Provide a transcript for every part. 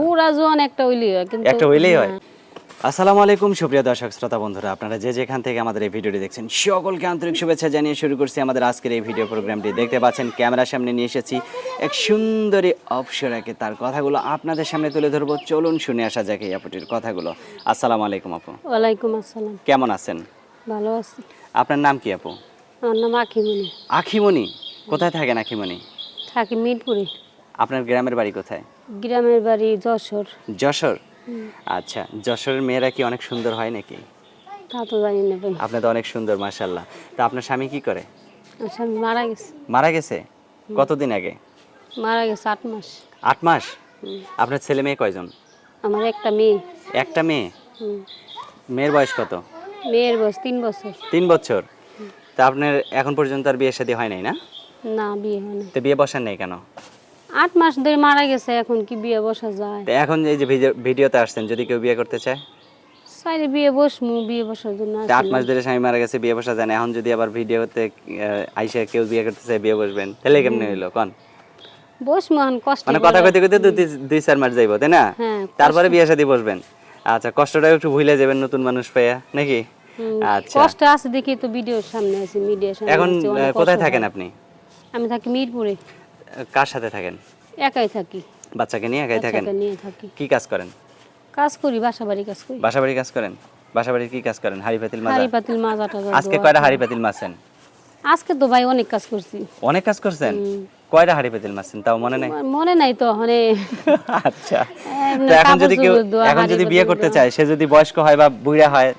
বুড়া জোয়ান একটা হইলি কিন্তু একটা হইলেই হ্যাঁ। আসসালামু আলাইকুম সুপ্রিয় দর্শক শ্রোতা বন্ধুরা আপনারা যে যেখান থেকে আমাদের এই ভিডিওটি দেখছেন সকলকে আন্তরিক শুভেচ্ছা জানিয়ে শুরু করছি আমাদের আজকের এই ভিডিও প্রোগ্রামটি। দেখতে পাচ্ছেন ক্যামেরার সামনে নিয়ে এসেছি এক সুন্দরী অপসরাকে তার কথাগুলো আপনাদের সামনে তুলে ধরবো। চলুন শুনে আসা যাক এই আপুটির কথাগুলো। আসসালামু আলাইকুম আপু। ওয়ালাইকুম আসসালাম। কেমন আছেন? ভালো আছি। আপনার নাম কি আপু? আমার নাম আখিমণি। আখিমণি? কোথায় থাকেন আখিমণি? থাকি মিরপুরে। আপনার গ্রামের বাড়ি কোথায়? গ্রামের বাড়ি যশোর। যশোর? আচ্ছা যশোরের মেয়েরা কি অনেক সুন্দর হয় নাকি? তা তো জানি না ভাই। আপনি তো অনেক সুন্দর মাশাল্লাহ তা আপনার স্বামী কি করে? স্বামী মারা গেছে। মারা গেছে? কতদিন আগে? মারা গেছে আট মাস। আট মাস? আপনার ছেলে মেয়ে কয়জন? আমার একটা মেয়ে। একটা মেয়ে? মেয়ের বয়স কত? মেয়ের বয়স তিন বছর। তিন বছর? তা আপনার এখন পর্যন্ত আর বিয়ে শাদী হয় নাই না? না বিয়ে হয় না তো বিয়ে বসার নেই কেন? আট মাস ধরে মারা গেছে এখন কি বিয়ে বসা যায়? এখন এই যে ভিডিও- ভিডিওতে আসছেন যদি কেউ বিয়ে করতে চায়? বিয়ে বসমু বিয়ে বসার জন্য আট মাস ধরে স্বামী মারা গেছে বিয়ে বসা যায় না। এখন যদি আবার ভিডিওতে আইসা কেউ বিয়ে করতে চায় বিয়ে বসবেন। তাহলে কেমনে হইল? কন? বসমু এখন কষ্ট মানে কথা কইতে কইতে দুই চার মাস যাইবো তাই না? হ্যাঁ তারপরে বিয়ে শাদী বসবেন। আচ্ছা কষ্টটা একটু ভুলে যাবেন নতুন মানুষ পাইয়া নাকি? আচ্ছা। কষ্ট আছে দেখি তো ভিডিওর সামনে আছি মিডিয়ার সামনে এখন কোথায় থাকেন আপনি? আমি থাকি মিরপুরে। কার সাথে থাকেন? একাই থাকি। বাচ্চাকে নিয়ে একাই থাকেন? নিয়ে থাকি। কি কাজ করেন? কাজ করি বাসা বাড়ি কাজ করি। বাসাবাড়ি কাজ করেন? বাসাবাড়ির কি কাজ করেন? হাড়ি পাতিল মাজা? হাড়ি পাতিল মাজা টাজা আজকে কয়টা হাড়ি পাতিল মাছেন আজকে তো ভাই অনেক কাজ করছি। অনেক কাজ করছেন? কয়টা হাড়ি পাতিল মাছেন তাও মনে নেই? মনে নাই তো মানে আচ্ছা। এখন যদি কেউ এখন যদি বিয়ে করতে চায় সে যদি বয়স্ক হয় বা বুড়া হয়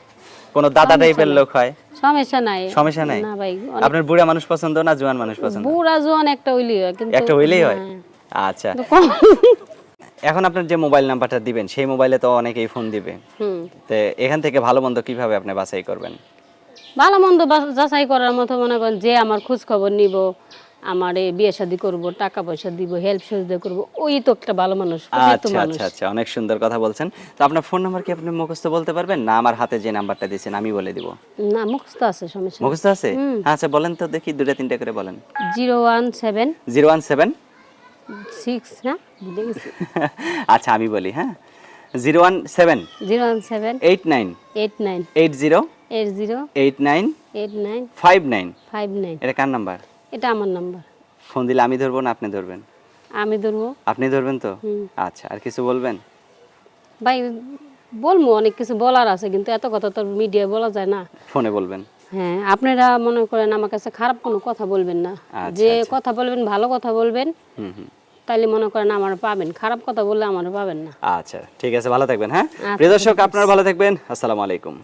কোনো দাদা টাইপের লোক হয়? সমস্যা নাই। সমস্যা নাই? না ভাই আপনার বুড়া মানুষ পছন্দ না জোয়ান মানুষ পছন্দ? বুড়া জোয়ান একটা হইলি হয় কিন্তু একটা হইলেই হয়? হ্যাঁ। আচ্ছা। এখন আপনার যে মোবাইল নাম্বারটা দিবেন সেই মোবাইলে তো অনেকেই ফোন দিবে। হুম। তো এখান থেকে ভালো মন্দ কীভাবে আপনি বাছাই করবেন? ভালো মন্দ যাচাই করার মতো মনে করেন যে আমার খোঁজ খবর নিব আমার এই বিয়ে শাদি করব টাকা পয়সা দিব হেল্প সাহায্য করব ওই তো একটা ভালো মানুষ আচ্ছা আচ্ছা আচ্ছা অনেক সুন্দর কথা বলছেন। তো আপনার ফোন নাম্বার কি আপনি মুখস্থ বলতে পারবেন? না আমার হাতে যে নাম্বারটা দিয়েছেন আমি বলে দিব। না মুখস্থ আছে সমস্যা মুখস্থ আছে? আচ্ছা বলেন তো দেখি দুটো তিনটা করে বলেন। Zero one seven zero one seven six হ্যাঁ ভুলে গেছি আচ্ছা আমি বলি হ্যাঁ? Zero one seven. Zero one seven. Eight nine. Eight nine. Eight zero. Eight zero. Eight nine. Eight nine. Five nine. Five nine. এটা কার নাম্বার? এটা আমার নাম্বার। ফোন দিলে আমি ধরবো না আপনি ধরবেন? আমি ধরবো। আপনি ধরবেন তো? আচ্ছা আর কিছু বলবেন? ভাই বলব অনেক কিছু বলার আছে কিন্তু এত কথা তো মিডিয়া বলা যায় না। ফোনে বলবেন। হ্যাঁ আপনারা মনে করেন আমার কাছে খারাপ কোনো কথা বলবেন না। আচ্ছা, যে আচ্ছা। কথা বলবেন ভালো কথা বলবেন। তাইলে মনে করেন আমার পাবেন। খারাপ কথা বললে আমার পাবেন না। আচ্ছা ঠিক আছে ভালো থাকবেন হ্যাঁ? প্রিয় দর্শক আপনারা ভালো থাকবেন। আসসালামু আলাইকুম।